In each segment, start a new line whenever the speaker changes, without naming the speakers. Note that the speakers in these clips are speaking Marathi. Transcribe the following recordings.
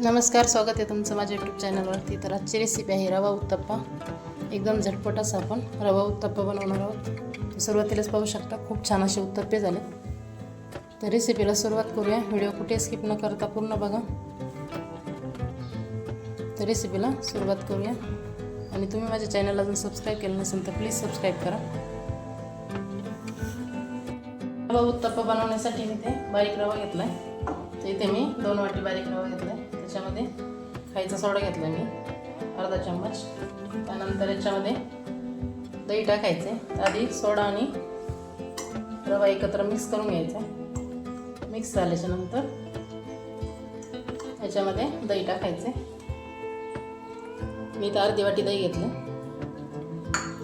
नमस्कार स्वागत आहे तुमचं माझ्या यूट्यूब चॅनलवरती तर आजची रेसिपी आहे रवा उत्तप्पा. एकदम झटपट असं आपण रवा उत्तप्पा बनवणार आहोत. सुरुवातीलाच पाहू शकता खूप छान असे उत्तप्पे झाले. तर रेसिपीला सुरुवात करूया. व्हिडिओ कुठे स्किप न करता पूर्ण बघा. तर रेसिपीला सुरुवात करूया. आणि तुम्ही माझ्या चॅनलला अजून सबस्क्राईब केलं नसेल तर प्लीज सबस्क्राईब करा. रवा उत्तप्पा बनवण्यासाठी मी ते बारीक रवा घेतला आहे तर इथे मी दोन वाटी बारीक रवा घेतला आहे. त्याच्यामध्ये खायचा सोडा घेतला मी अर्धा चम्मच. त्यानंतर याच्यामध्ये दही टाकायचे. आधी सोडा आणि रवा एकत्र मिक्स करून घ्यायचा. मिक्स झाल्याच्यानंतर याच्यामध्ये दही टाकायचे. मी तर अर्धी वाटी दही घेतले.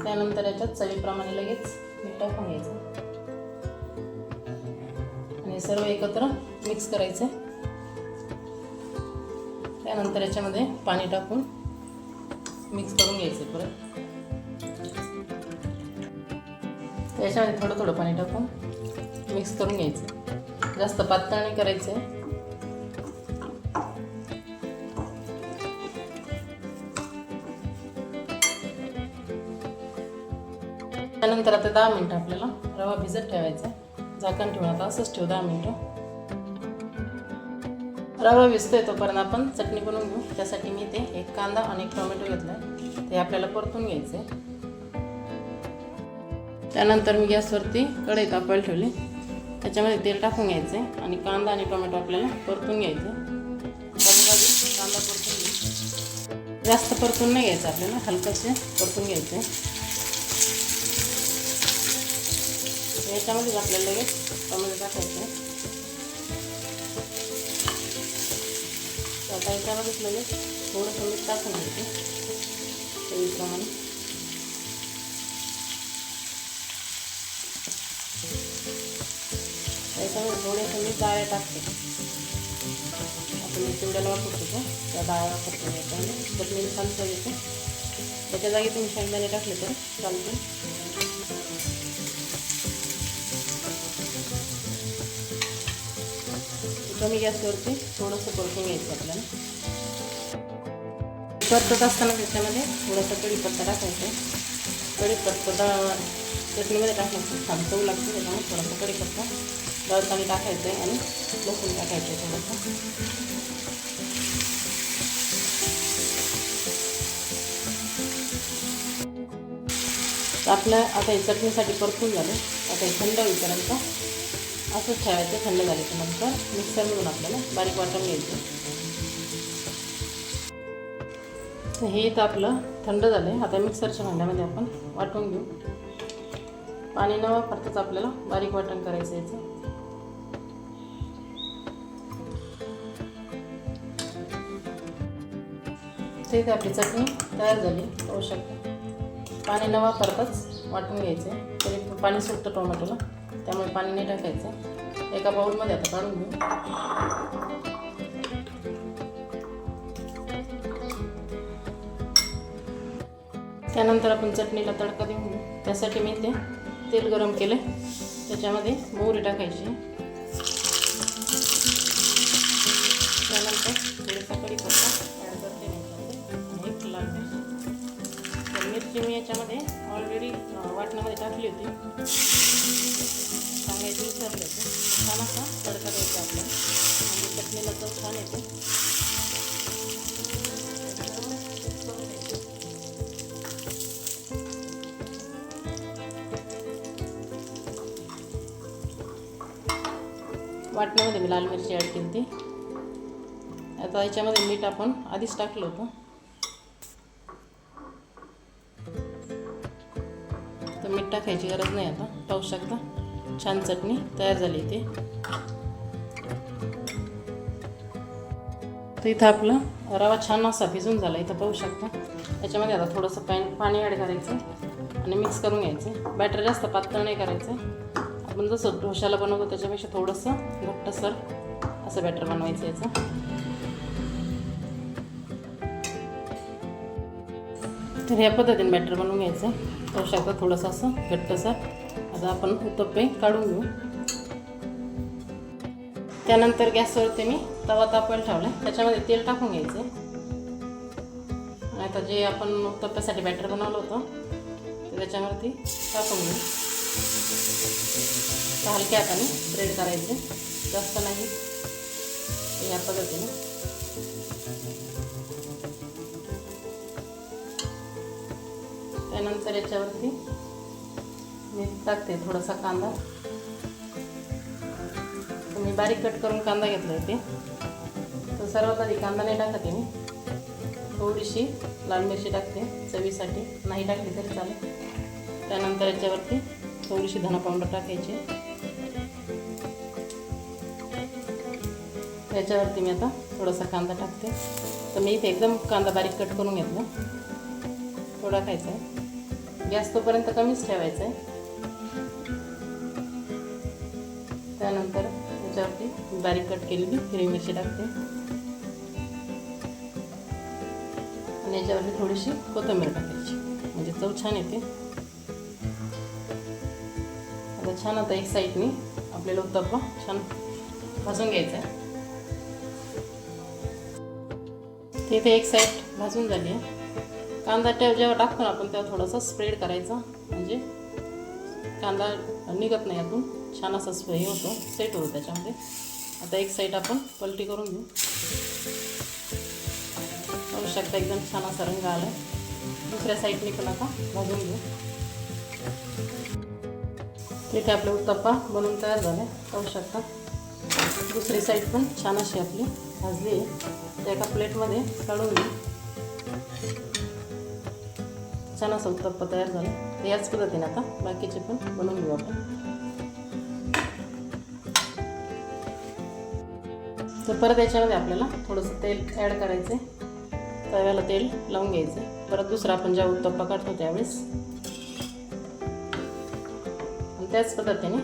त्यानंतर याच्यात चवीप्रमाणे लगेच मीठ टाकून घ्यायचं. सर्व एकत्र मिक्स करायचं त्यानंतर याच्यामध्ये पाणी टाकून मिक्स करून घ्यायचं परत. याच्यामध्ये थोडं थोडं पाणी टाकून मिक्स करून घ्यायचं जास्त पातळ नाही करायचं आहे त्यानंतर आता दहा मिनटं आपल्याला रवा भिजत ठेवायचा झाकण ठेवून आता असंच ठेवू दहा मिनटं. रवा भिजतोय तोपर्यंत आपण चटणी बनवून घेऊ. त्यासाठी मी ते एक कांदा आणि एक टोमॅटो घेतला ते आपल्याला परतून घ्यायचे. त्यानंतर मी गॅसवरती कढई तापायला ठेवली. त्याच्यामध्ये तेल टाकून घ्यायचे आणि कांदा आणि टोमॅटो आपल्याला परतून घ्यायचे. कांदा परतून घ्यायचे. जास्त परतून नाही घ्यायचं आपल्याला हलकंसे परतून घ्यायचे. याच्यामध्येच आपल्याला लगेच टोमॅटो टाकायचं. आहे आता याच्यामध्येच लगेच थोडंसं मीठ टाकून घ्यायचं. चवीप्रमाणे. याच्यामध्ये थोडेसे मी डाळ्या टाकते. आपण चिवड्याला वापरतो का त्या डाळ्या वापरतो याच्यामध्ये. चटणी चालतं येते. त्याच्या जागी तुम्ही शेंगदाणे टाकले तर चालते. कमी गॅसवरती थोडंसं परतून घ्यायचं आपल्याला. परतत असताना त्याच्यामध्ये थोडासा कढीपत्ता टाकायचा कढीपत्ता चटणीमध्ये टाकायचं छान चव लागते त्याच्यामुळे थोडासा कढीपत्ता दळताना टाकायचं आहे आणि लसूण टाकायचं आहे थोडंसं. आपलं आपल्या आता हे चटणीसाठी परतून झालं. आता हे थंड होईपर्यंत असंच ठेवायचं थंड झाल्याच्यानंतर मिक्सरमधून आपल्याला बारीक वाटून घ्यायचं. हे तर आपलं थंड झालं आहे आता मिक्सरच्या भांड्यामध्ये आपण वाटून घेऊ. पाणी न वापरताच आपल्याला बारीक वाटण करायचं याचं तर इथे आपली चटणी तयार झाली. पाहू शकता पाणी न वापरताच वाटून घ्यायचं आहे. तरी पाणी सुटतं टोमॅटोला. त्यामुळे पाणी नाही टाकायचं. एका बाऊलमध्ये आता काढून घेऊ. त्यानंतर आपण चटणीला तडका देऊन त्यासाठी मी ते तेल गरम केले त्याच्यामध्ये मोहरी टाकायची. त्यानंतर थोडासा कढीपत्ता ॲड करते मी तर मिरची मी याच्यामध्ये ऑलरेडी वाटणामध्ये टाकली होती. सांगायची विसरले होते. छान असा तडका द्यायचा आपल्याला. म्हणजे चटणीला चव छान येते. वाटण्यामध्ये मी लाल मिरची ॲड केली होती. आता याच्यामध्ये मीठ आपण आधीच टाकलं होतं. टाकायची गरज नाही आता. पाहू शकता. छान चटणी तयार झाली इथे. तर इथं आपलं रवा छान असा भिजून झाला. इथं पाहू शकता. त्याच्यामध्ये आता थोडंसं पॅन पाणी ॲड करायचं आणि मिक्स करून घ्यायचं. बॅटर जास्त पातळ नाही करायचं. आपण जसं ढोशाला बनवतो त्याच्यापेक्षा थोडंसं घट्टसर असं बॅटर बनवायचं याचं. तर ह्या पद्धतीने बॅटर बनवून घ्यायचं. करू शकता थोडंसं असं घट्टसर आता आपण उत्तप्पे काढून घेऊ. त्यानंतर गॅसवरती मी तवा तापवायला ठेवला त्याच्यामध्ये तेल टाकून घ्यायचं. आणि आता जे आपण उत्तप्प्यासाठी बॅटर बनवलं होतं ते त्याच्यावरती टाकून घेऊ. तर हलक्या हाताने ब्रेड करायचे. जास्त नाही. या पद्धतीने. त्यानंतर याच्यावरती मी टाकते थोडासा कांदा. मी बारीक कट करून कांदा घेतला आहे ते. तर सर्वात आधी कांदा नाही टाकते मी. थोडीशी लाल मिरची टाकते चवीसाठी. नाही टाकली तरी चालेल. त्यानंतर याच्यावरती थोडीशी धना पावडर टाकायची. त्याच्यावरती मी आता थोडासा कांदा टाकते. तर मी इथे एकदम कांदा बारीक कट करून घेतला. थोडा खायचा आहे. गॅस तोपर्यंत कमीच ठेवायचा आहे. त्यानंतर त्याच्यावरती बारीक कट केलेली हिरवी मिरची टाकते. आणि याच्यावरती थोडीशी कोथिंबीर टाकायची. म्हणजे चव छान येते. आता छान आता एक साईडनी आपल्याला उत्तप्पा छान भाजून घ्यायचा आहे. ते इथे एक साईड भाजून झाली आहे. कांदा त्या जेव्हा टाकतो ना आपण तेव्हा थोडासा स्प्रेड करायचा. म्हणजे कांदा निघत नाही यातून छान असा स्प्रे होतो. सेट होतो त्याच्यामध्ये. आता एक साईड आपण पलटी करून घेऊ. करू शकता एकदम छान असा रंग आला दुसऱ्या साईडने पण आता भाजून घेऊ. तिथे आपले उत्तप्पा बनवून तयार झाले. पाहू शकता. दुसरी साईड पण छान अशी आपली भाजली आहे. त्या एका प्लेटमध्ये काढून घेऊ. छान असं उत्तप्पा तयार झालं. तर याच पद्धतीने आता बाकीचे पण बनवून घेऊ आपण. तर परत याच्यामध्ये आपल्याला थोडंसं तेल ॲड करायचं आहे तव्याला तेल लावून घ्यायचं परत दुसरा आपण ज्या उत्तप्पा काढतो त्यावेळेस. आणि त्याच पद्धतीने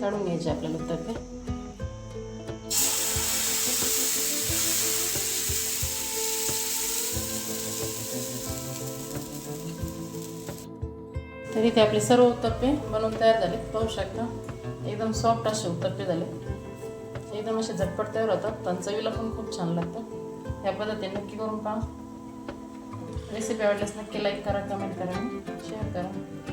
काढून घ्यायचे आपल्याला उत्तप्पे. तर इथे आपले सर्व उत्तप्पे बनवून तयार झाले. पाहू शकता. एकदम सॉफ्ट असे उत्तप्पे झाले. एकदम असे झटपट तयार होतात. पण चवीला पण खूप छान लागतं या पद्धतीने नक्की करून पहा. रेसिपी आवडल्यास नक्की लाईक करा कमेंट करा शेअर करा.